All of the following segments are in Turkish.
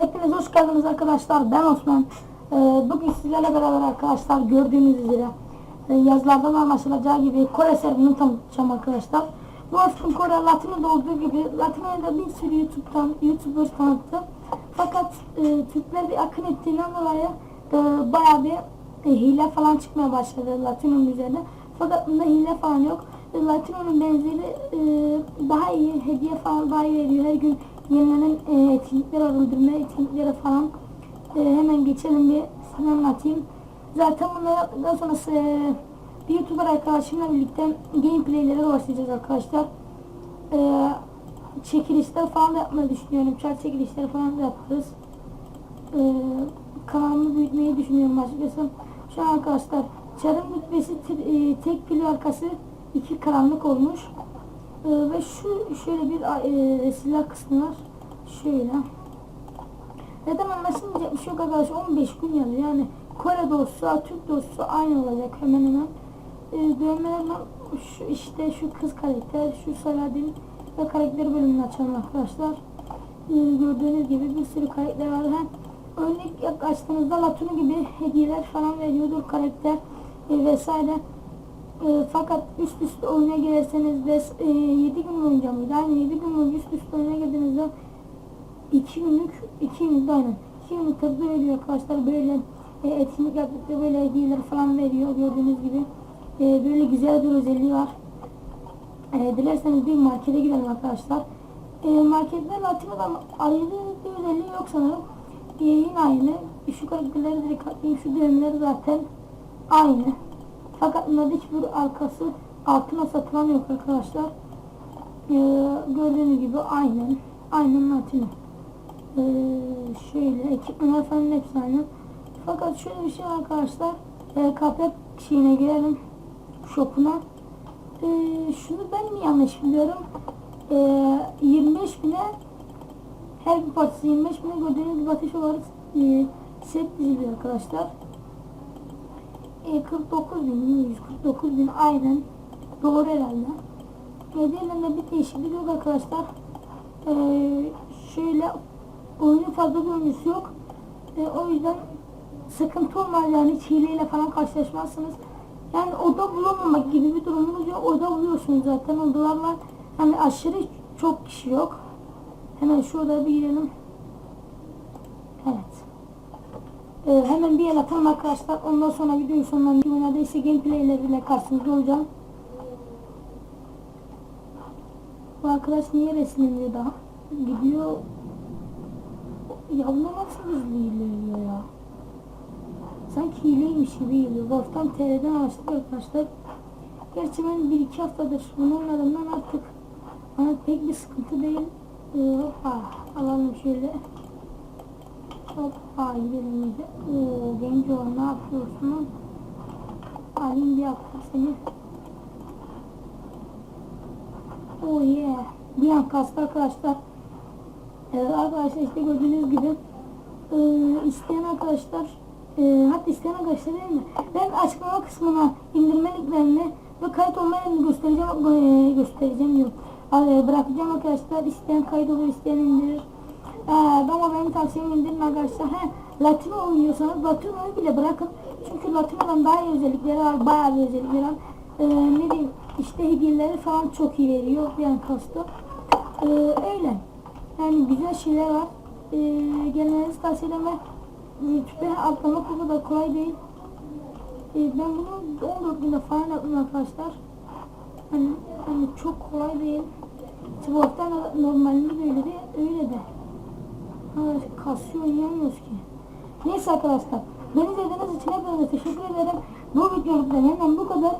Hepiniz hoş geldiniz arkadaşlar. Ben Osman. Ee, bugün sizlerle beraber arkadaşlar gördüğünüz üzere e, yazılardan anlaşılacağı gibi Kore servisini tanıtacağım arkadaşlar. Bu aslında Kore Latino'da olduğu gibi Latino'da da bir sürü YouTube'dan YouTuber tanıttı. Fakat e, Türkler bir akın ettiğinden dolayı e, bayağı bir e, hile falan çıkmaya başladı Latino'nun üzerine. Fakat bunda hile falan yok. E, Latino'nun benzeri e, daha iyi hediye falan daha iyi veriyor. Her gün yenilenen e, etkinlikler öldürme etkinlikleri falan. E, hemen geçelim bir sana anlatayım. Zaten bunlardan sonrası e, bir YouTuber arkadaşımla birlikte gameplaylere başlayacağız arkadaşlar. E, çekilişler falan da yapmayı düşünüyorum. Çar çekilişleri falan da yaparız. E, kanalımı büyütmeyi düşünüyorum açıkçası. Şu an arkadaşlar çarın rütbesi e, tek pil arkası iki karanlık olmuş. Ee, ve şu şöyle bir e, silah kısmı var. Şöyle. Neden anlaşılmayacak bir şey yok arkadaş. 15 gün yazıyor. Yani Kore dostu, Türk dostu aynı olacak hemen hemen. Ee, dövmelerden şu işte şu kız karakter, şu Saladin ve karakter bölümünü açalım arkadaşlar. Ee, gördüğünüz gibi bir sürü karakter var. Hem örnek açtığınızda Latino gibi hediyeler falan veriyordur karakter e, vesaire. E, fakat üst üste oyuna girerseniz de e, 7 gün boyunca mıydı? Aynen 7 gün boyunca üst üste oyuna girdiğinizde 2 günlük 2 günlük aynen. 2 günlük tabi veriyor arkadaşlar. Böyle e, etkinlik yaptıkça böyle hediyeler falan veriyor gördüğünüz gibi. E, böyle güzel bir özelliği var. E, dilerseniz bir markete gidelim arkadaşlar. E, markette Latino'dan ayrı bir özelliği yok sanırım. E, yine aynı. Şu karakterleri direkt atlayayım şu dövmeleri zaten aynı fakat bunlarda hiçbir arkası altına satılan yok arkadaşlar. Ee, gördüğünüz gibi aynen. Aynen Latino. Ee, şöyle ekipmanlar falan hepsi aynı. Fakat şöyle bir şey arkadaşlar. Ee, kapet şeyine girelim. Shop'una. Ee, şunu ben mi yanlış biliyorum? Ee, 25 bine her bir partisi 25 bine gördüğünüz gibi ateş olarak e, set diziliyor arkadaşlar. E, 49 bin, 149 bin aynen doğru herhalde. E, diğerlerinde bir değişiklik yok arkadaşlar. E, şöyle oyunun fazla oyuncusu yok. E, o yüzden sıkıntı olmaz yani hiç falan karşılaşmazsınız. Yani oda bulamamak gibi bir durumunuz yok. Oda buluyorsunuz zaten. Odalarla hani aşırı çok kişi yok. Hemen şu odaya bir girelim. Ee, hemen bir el atalım arkadaşlar. Ondan sonra videoyu sonlandırıyorum. Neredeyse gameplayleriyle karşınızda olacağım. Bu arkadaş niye resimleniyor daha? Gidiyor. Ya bu nasıl hızlı ilerliyor ya? Sanki hileymiş gibi geliyor. Wolf'tan TR'den araştırdık arkadaşlar. Gerçi ben bir iki haftadır bunu oynadığımdan artık bana pek bir sıkıntı değil. Ee, hoppa alalım şöyle. Hoppa gidelim bize. Oo genç olan ne yapıyorsun? Alayım bir yaptım seni. Oh yeah. Bir an kastı arkadaşlar. Ee, arkadaşlar işte gördüğünüz gibi e, isteyen arkadaşlar e, hatta isteyen arkadaşlar değil mi? Ben açıklama kısmına indirme linklerini ve kayıt olmayanı göstereceğim e, göstereceğim diyorum. Bırakacağım arkadaşlar. İsteyen kayıt olur, isteyen indirir. Ee, ama benim tavsiyem indirin arkadaşlar. He, Latino oynuyorsanız Latino'yu bile bırakın. Çünkü Latino'dan daha iyi özellikleri var. Bayağı bir özellikleri var. Ee, ne diyeyim işte hediyeleri falan çok iyi veriyor. Yani kastı. Ee, öyle. Yani güzel şeyler var. Ee, gelmenizi tavsiye ederim ve rütbe atlamak o kadar kolay değil. Ee, ben bunu 14 günde falan yaptım arkadaşlar. Hani, hani çok kolay değil. Sporttan normalinde de öyle de öyle de. Ha, kasıyor oynayamıyoruz ki. Neyse arkadaşlar. Beni izlediğiniz için hepinize teşekkür ederim. Bu videomda hemen bu kadar.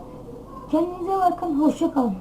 Kendinize bakın. Hoşça kalın.